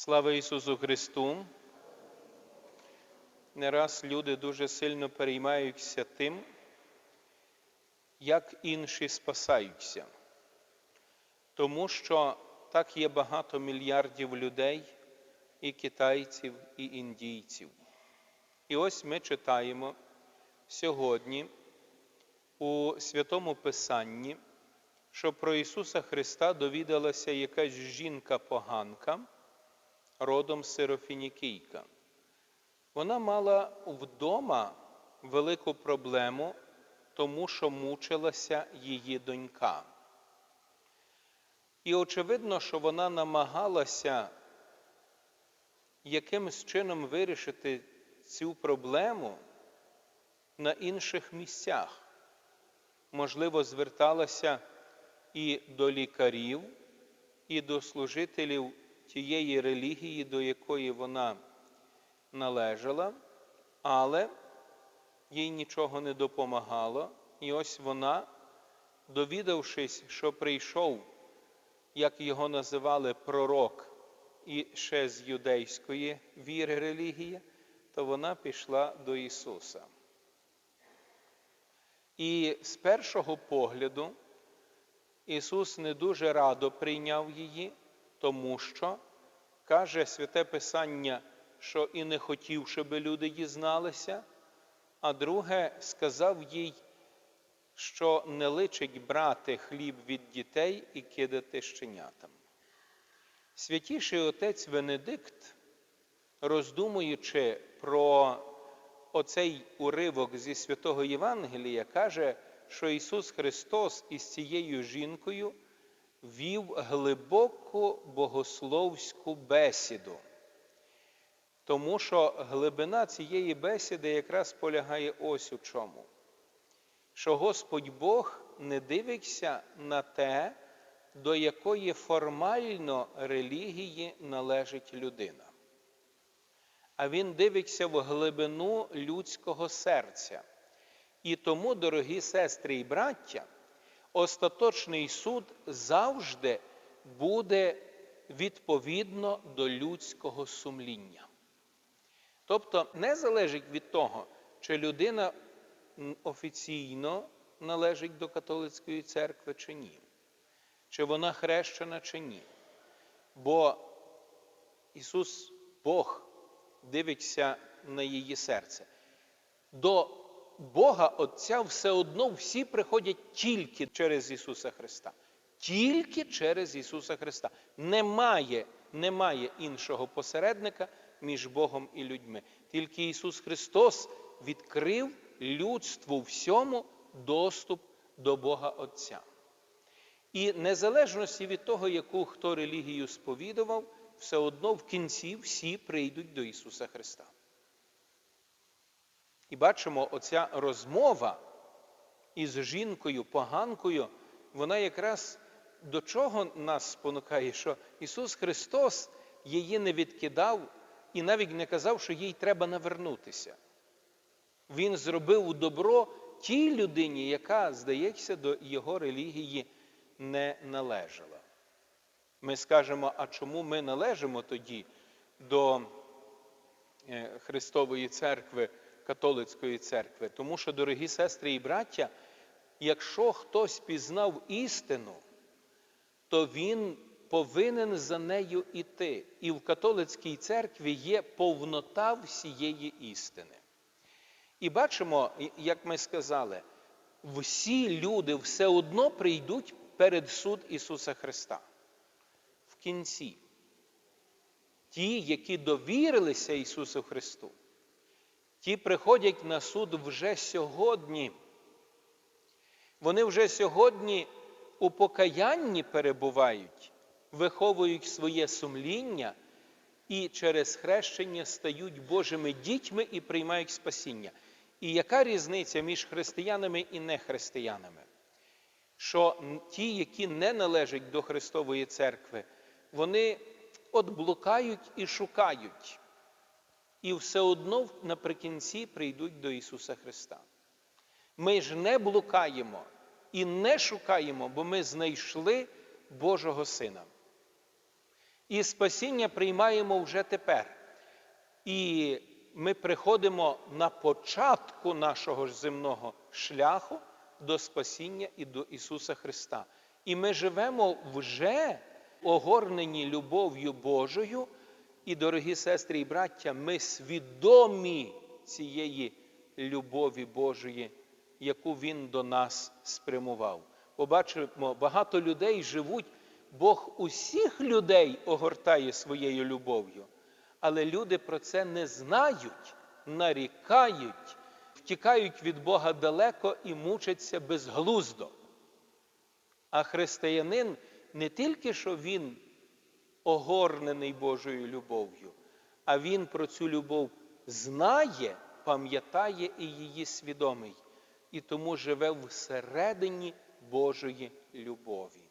Слава Ісусу Христу! Не раз люди дуже сильно переймаються тим, як інші спасаються. Тому що так є багато мільярдів людей, і китайців, і індійців. І ось ми читаємо сьогодні у Святому Писанні, що про Ісуса Христа довідалася якась жінка-поганка родом Сирофінікійка. Вона мала вдома велику проблему, тому що мучилася її донька. І очевидно, що вона намагалася якимось чином вирішити цю проблему на інших місцях. Можливо, зверталася і до лікарів, і до служителів тієї релігії, до якої вона належала, але їй нічого не допомагало. І ось вона, довідавшись, що прийшов, як його називали, пророк і ще з юдейської віри релігії, то вона пішла до Ісуса. І з першого погляду Ісус не дуже радо прийняв її, тому що каже Святе Писання, що і не хотів, щоб люди дізналися, а друге, сказав їй, що не личить брати хліб від дітей і кидати щенятам. Святіший отець Венедикт, роздумуючи про оцей уривок зі святого Євангелія, каже, що Ісус Христос із цією жінкою вів глибоку богословську бесіду. Тому що глибина цієї бесіди якраз полягає ось у чому. Що Господь Бог не дивиться на те, до якої формально релігії належить людина. А Він дивиться в глибину людського серця. І тому, дорогі сестри і браття, остаточний суд завжди буде відповідно до людського сумління. Тобто не залежить від того, чи людина офіційно належить до католицької церкви чи ні, чи вона хрещена чи ні. Бо Ісус Бог дивиться на її серце. До Бога Отця все одно всі приходять тільки через Ісуса Христа. Тільки через Ісуса Христа. Немає, немає іншого посередника між Богом і людьми. Тільки Ісус Христос відкрив людству всьому доступ до Бога Отця. І незалежності від того, яку хто релігію сповідував, все одно в кінці всі прийдуть до Ісуса Христа. І бачимо, оця розмова із жінкою, поганкою, вона якраз до чого нас спонукає, що Ісус Христос її не відкидав і навіть не казав, що їй треба навернутися. Він зробив добро тій людині, яка, здається, до його релігії не належала. Ми скажемо, а чому ми належимо тоді до е, Христової церкви, католицької церкви? Тому що, дорогі сестри і браття, якщо хтось пізнав істину, то він повинен за нею іти. І в католицькій церкві є повнота всієї істини. І бачимо, як ми сказали, всі люди все одно прийдуть перед суд Ісуса Христа. В кінці. Ті, які довірилися Ісусу Христу, ті приходять на суд вже сьогодні. Вони вже сьогодні у покаянні перебувають, виховують своє сумління і через хрещення стають Божими дітьми і приймають спасіння. І яка різниця між християнами і нехристиянами? Що ті, які не належать до Христової церкви, вони от блукають і шукають, і все одно наприкінці прийдуть до Ісуса Христа. Ми ж не блукаємо і не шукаємо, бо ми знайшли Божого Сина. І спасіння приймаємо вже тепер. І ми приходимо на початку нашого земного шляху до спасіння і до Ісуса Христа. І ми живемо вже огорнені любов'ю Божою. І, дорогі сестри і браття, ми свідомі цієї любові Божої, яку Він до нас спрямував. Побачимо, багато людей живуть, Бог усіх людей огортає своєю любов'ю. Але люди про це не знають, нарікають, втікають від Бога далеко і мучаться безглуздо. А християнин не тільки що він огорнений Божою любов'ю, а він про цю любов знає, пам'ятає і її свідомий, і тому живе всередині Божої любові.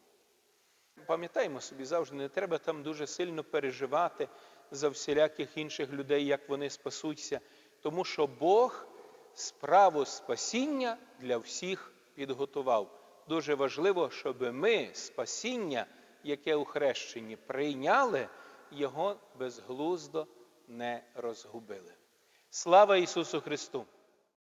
Пам'ятаємо собі завжди, не треба там дуже сильно переживати за всіляких інших людей, як вони спасуться, тому що Бог справу спасіння для всіх підготував. Дуже важливо, щоб ми спасіння, яке у хрещенні прийняли, його безглуздо не розгубили. Слава Ісусу Христу!